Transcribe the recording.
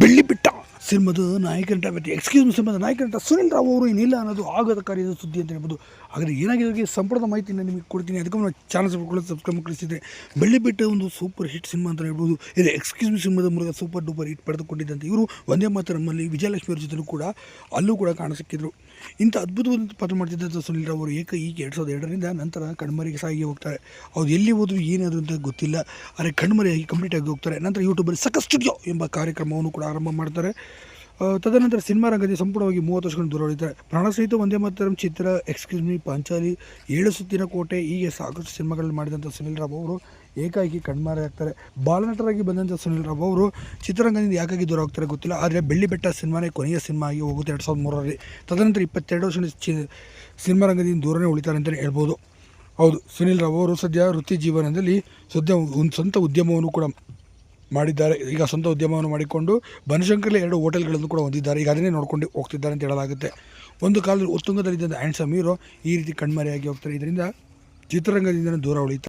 ಬೆಳ್ಳಿ ಬಿಟ್ಟ. ಸಿನಿಮಾದ ನಾಯಕನಟ ಮತ್ತು ಎಕ್ಸ್ಕ್ಯೂಸ್ ಸಿನಿಮಾದ ನಾಯಕನಟ ಸುನಿಲ್ ರಾವ್ ಅವರು ಏನಿಲ್ಲ ಅನ್ನೋದು ಆಘಾತಕಾರಿಯಾದ ಸುದ್ದಿ ಅಂತ ಹೇಳ್ಬೋದು. ಆದರೆ ಏನಾಗಿದೆ ಸಂಪೂರ್ಣ ಮಾಹಿತಿನ ನಿಮಗೆ ಕೊಡ್ತೀನಿ. ಅದಕ್ಕೆ ನಾವು ಚಾನಲ್ ಸಬ್ಸ್ಕ್ರೈಬ್ ಕಳಿಸಿದ್ರೆ ಬೆಳ್ಳಿ ಬಿಟ್ಟ ಒಂದು ಸೂಪರ್ ಹಿಟ್ ಸಿನಿಮಾ ಅಂತ ಹೇಳ್ಬೋದು. ಇದು ಎಕ್ಸ್ಕ್ಯೂಸ್ ಸಿನಿಮಾದ ಮೂಲಕ ಸೂಪರ್ ಡೂಪರ್ ಹಿಟ್ ಪಡೆದುಕೊಂಡಿದ್ದಂತೆ ಇವರು. ಒಂದೇ ಮಾತರಮ್ಮಲ್ಲಿ ವಿಜಯಲಕ್ಷ್ಮಿ ಅವ್ರ ಕೂಡ ಅಲ್ಲೂ ಕೂಡ ಕಾಣಸಿಕ್ಕಿದ್ರು. ಇಂಥ ಅದ್ಭುತವಾದ ಪಾತ್ರ ಮಾಡ್ತಿದ್ದಂಥ ಸುನೀಲ್ ರಾವ್ ಅವರು. ಏಕ ಈಗ ಎರಡು ಸಾವಿರದ ಎರಡರಿಂದ ನಂತರ ಕಣ್ಮರೆಗೆ ಸಾಗಿ ಹೋಗ್ತಾರೆ. ಅವ್ರು ಎಲ್ಲಿ ಹೋದ್ರು ಏನಾದ್ರು ಅಂತ ಗೊತ್ತಿಲ್ಲ. ಆದರೆ ಕಣ್ಮರೆಯಾಗಿ ಕಂಪ್ಲೀಟಾಗಿ ಹೋಗ್ತಾರೆ. ನಂತರ ಯೂಟ್ಯೂಬಲ್ಲಿ ಸಕ ಸ್ಟುಡಿಯೋ ಎಂಬ ಕಾರ್ಯಕ್ರಮವನ್ನು ಕೂಡ ಆರಂಭ ಮಾಡ್ತಾರೆ. ತದನಂತರ ಸಿನಿಮಾ ರಂಗದಲ್ಲಿ ಸಂಪೂರ್ಣವಾಗಿ ಮೂವತ್ತು ವರ್ಷಗಳು ದೂರ ಉಳಿತಾರೆ ಪ್ರಾಣ ಸಹಿತ ಒಂದೇ ಮಾತರಂ ಚಿತ್ರ ಎಕ್ಸ್ಕ್ಯೂಸ್ ಮಿ ಪಾಂಚಾಲಿ, ಏಳು ಸುತ್ತಿನ ಕೋಟೆ, ಹೀಗೆ ಸಾಕಷ್ಟು ಸಿನಿಮಾಗಳಲ್ಲಿ ಮಾಡಿದಂಥ ಸುನಿಲ್ ರಾವ್ ಅವರು ಏಕಾಏಕಿ ಕಣ್ಮಾರೆ ಆಗ್ತಾರೆ. ಬಾಲನಟರಾಗಿ ಬಂದಂಥ ಸುನಿಲ್ ರಾವ್ ಅವರು ಚಿತ್ರರಂಗದಿಂದ ಯಾಕಾಗಿ ದೂರ ಹೋಗ್ತಾರೆ ಗೊತ್ತಿಲ್ಲ, ಆದರೆ ಬೆಳ್ಳಿ ಬೆಟ್ಟ ಸಿನಿಮಾನೇ ಕೊನೆಯ ಸಿನಿಮಾ ಆಗಿ ಹೋಗುತ್ತೆ ಎರಡು ಸಾವಿರದ ಮೂರರಲ್ಲಿ. ತದನಂತರ ಇಪ್ಪತ್ತೆರಡು ವರ್ಷ ಸಿನಿಮಾ ರಂಗದಿಂದ ದೂರನೇ ಉಳಿತಾರೆ ಅಂತಲೇ ಹೇಳ್ಬೋದು. ಹೌದು, ಸುನಿಲ್ ರಾವ್ ಅವರು ಸದ್ಯ ವೃತ್ತಿ ಜೀವನದಲ್ಲಿ ಸದ್ಯ ಒಂದು ಸ್ವಂತ ಉದ್ಯಮವನ್ನು ಕೂಡ ಮಾಡಿದ್ದಾರೆ. ಈಗ ಸ್ವಂತ ಉದ್ಯಮವನ್ನು ಮಾಡಿಕೊಂಡು ಬನಶಂಕರಲ್ಲಿ ಎರಡು ಹೋಟೆಲ್ಗಳನ್ನು ಕೂಡ ಹೊಂದಿದ್ದಾರೆ. ಈಗ ಅದನ್ನೇ ನೋಡ್ಕೊಂಡು ಹೋಗ್ತಿದ್ದಾರೆ ಅಂತ ಹೇಳಲಾಗುತ್ತೆ. ಒಂದು ಕಾಲದಲ್ಲಿ ಉತ್ತುಂಗದಲ್ಲಿದ್ದಂಥ ಆ್ಯಂಡ್ ಸಮೀರು ಈ ರೀತಿ ಕಣ್ಮರೆಯಾಗಿ ಹೋಗ್ತಾರೆ. ಇದರಿಂದ ಚಿತ್ರರಂಗದಿಂದ ದೂರ ಉಳಿತಾರೆ